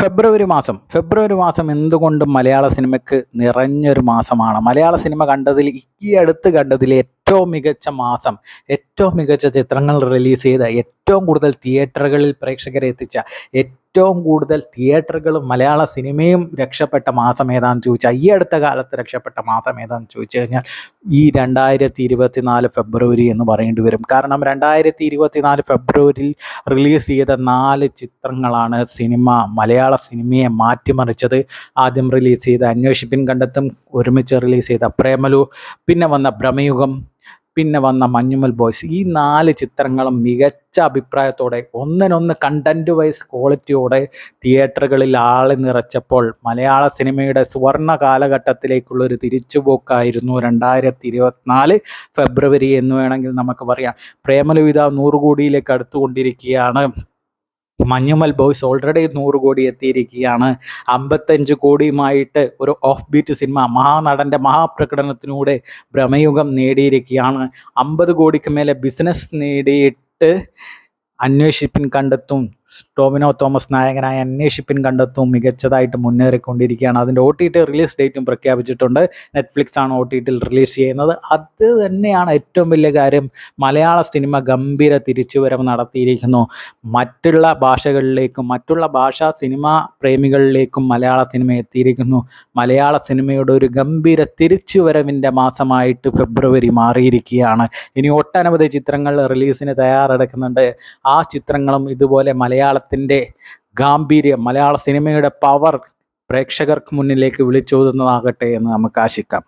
ഫെബ്രുവരി മാസം. ഫെബ്രുവരി മാസം എന്തുകൊണ്ടും മലയാള സിനിമയ്ക്ക് നിറഞ്ഞൊരു മാസമാണ്? മലയാള സിനിമ കണ്ടതിൽ ഈ അടുത്ത് കണ്ടതിൽ ഏറ്റവും മികച്ച മാസം ഏറ്റവും മികച്ച ചിത്രങ്ങൾ റിലീസ് ചെയ്ത ഏറ്റവും കൂടുതൽ തിയേറ്ററുകളിൽ പ്രേക്ഷകരെ എത്തിച്ച ഏറ്റവും കൂടുതൽ തിയേറ്ററുകളും മലയാള സിനിമയും രക്ഷപ്പെട്ട മാസം ഏതാണെന്ന് ചോദിച്ചാൽ ഈ അടുത്ത കാലത്ത് രക്ഷപ്പെട്ട മാസം ഏതാണെന്ന് ചോദിച്ചു കഴിഞ്ഞാൽ ഈ രണ്ടായിരത്തി ഇരുപത്തി നാല് ഫെബ്രുവരി എന്ന് പറയേണ്ടി വരും. കാരണം രണ്ടായിരത്തി ഇരുപത്തി നാല് ഫെബ്രുവരിയിൽ റിലീസ് ചെയ്ത നാല് ചിത്രങ്ങളാണ് സിനിമ മലയാള സിനിമയെ മാറ്റിമറിച്ചത്. ആദ്യം റിലീസ് ചെയ്ത അന്വേഷിപ്പിൻ കണ്ടെത്തും ഒരുമിച്ച് റിലീസ് ചെയ്ത പ്രേമലു പിന്നെ വന്ന ഭ്രമയുഗം പിന്നെ വന്ന മഞ്ഞുമൽ ബോയ്സ്. ഈ നാല് ചിത്രങ്ങളും മികച്ച അഭിപ്രായത്തോടെ ഒന്നിനൊന്ന് കണ്ടന്റ് വൈസ് ക്വാളിറ്റിയോടെ തിയേറ്ററുകളിൽ ആളെ നിറച്ചപ്പോൾ മലയാള സിനിമയുടെ സുവർണ കാലഘട്ടത്തിലേക്കുള്ള ഒരു തിരിച്ചുപോക്കായിരുന്നു രണ്ടായിരത്തി ഇരുപത്തിനാല് ഫെബ്രുവരി എന്ന് വേണമെങ്കിൽ നമുക്ക് പറയാം. പ്രേമലുവിത നൂറുകോടിയിലേക്ക് അടുത്തുകൊണ്ടിരിക്കുകയാണ്. മഞ്ഞുമൽ ബോയ്സ് ഓൾറെഡി നൂറ് കോടി എത്തിയിരിക്കുകയാണ്. അമ്പത്തഞ്ച് കോടിയുമായിട്ട് ഒരു ഓഫ് ബീറ്റ് സിനിമ മഹാനടന്റെ മഹാപ്രകടനത്തിലൂടെ ഭ്രമയുഗം നേടിയിരിക്കുകയാണ്. അമ്പത് കോടിക്ക് മേലെ ബിസിനസ് നേടിയിട്ട് അന്വേഷിപ്പിൻ കണ്ടെത്തും. ടോമിനോ തോമസ് നായകനായ അന്വേഷിപ്പിൻ കണ്ടെത്തും മികച്ചതായിട്ട് മുന്നേറിക്കൊണ്ടിരിക്കുകയാണ്. അതിന്റെ ഒ ടി ടി റിലീസ് ഡേറ്റും പ്രഖ്യാപിച്ചിട്ടുണ്ട്. നെറ്റ്ഫ്ലിക്സ് ആണ് ഒ ടി ടിയിൽ റിലീസ് ചെയ്യുന്നത്. അത് തന്നെയാണ് ഏറ്റവും വലിയ കാര്യം. മലയാള സിനിമ ഗംഭീര തിരിച്ചുവരവ് നടത്തിയിരിക്കുന്നു. മറ്റുള്ള ഭാഷകളിലേക്കും മറ്റുള്ള ഭാഷാ സിനിമ പ്രേമികളിലേക്കും മലയാള സിനിമ എത്തിയിരിക്കുന്നു. മലയാള സിനിമയുടെ ഒരു ഗംഭീര തിരിച്ചുവരവിന്റെ മാസമായിട്ട് ഫെബ്രുവരി മാറിയിരിക്കുകയാണ്. ഇനി ഒട്ടനവധി ചിത്രങ്ങൾ റിലീസിന് തയ്യാറെടുക്കുന്നുണ്ട്. ആ ചിത്രങ്ങളും ഇതുപോലെ മലയാളത്തിന്റെ ഗാംഭീര്യം മലയാള സിനിമയുടെ പവർ പ്രേക്ഷകർക്ക് മുന്നിലേക്ക് വിളിച്ചോതുന്നതാകട്ടെ എന്ന് നമുക്ക് ആശിക്കാം.